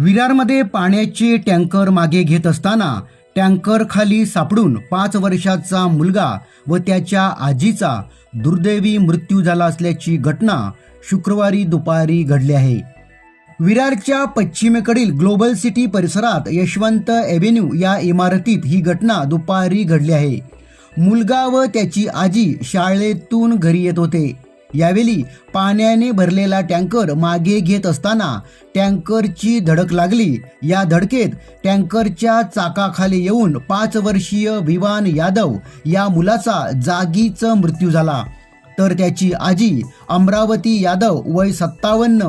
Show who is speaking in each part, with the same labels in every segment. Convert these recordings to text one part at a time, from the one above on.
Speaker 1: विरारमध्ये पाण्याचे टँकर मागे घेत असताना टँकर खाली सापडून पाच वर्षाचा मुलगा व त्याच्या आजीचा दुर्दैवी मृत्यू झाला असल्याची घटना शुक्रवारी दुपारी घडली आहे. विरारच्या पश्चिमेकडील ग्लोबल सिटी परिसरात यशवंत एव्हेन्यू या इमारतीत ही घटना दुपारी घडली आहे. मुलगा व त्याची आजी शाळेतून घरी येत होते. यावेळी पाण्याने भरलेला टँकर मागे घेत असताना टँकरची धडक लागली. या धडकेत टँकरच्या चाकाखाली येऊन पाच वर्षीय विवान यादव या मुलाचा जागीच मृत्यू झाला. तर त्याची आजी अमरावती यादव वय सत्तावन्न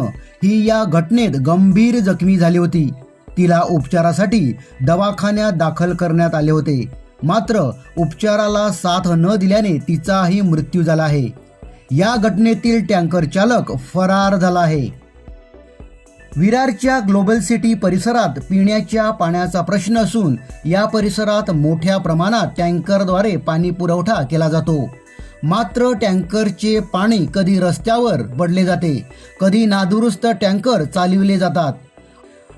Speaker 1: ही या घटनेत गंभीर जखमी झाली होती. तिला उपचारासाठी दवाखान्यात दाखल करण्यात आले होते. मात्र उपचाराला साथ न दिल्याने तिचाही मृत्यू झाला आहे. या घटनेतील टँकर चालक फरार झाला आहे. विरारच्या ग्लोबल सिटी परिसरात पिण्याच्या पाण्याचा प्रश्न असून या परिसरात मोठ्या प्रमाणात टँकरद्वारे पाणी पुरवठा केला जातो. मात्र टँकरचे पाणी कधी रस्त्यावर पडले जाते कधी नादुरुस्त टँकर चालविले जातात.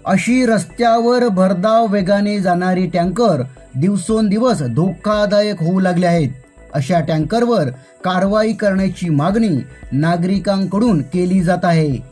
Speaker 1: अशी रस्त्यावर भरधाव वेगाने जाणारी टँकर दिवसोंदिवस धोकादायक होऊ लागले आहेत. अशा टँकरवर कारवाई करण्याची मागणी नागरिकांकडून केली जात आहे.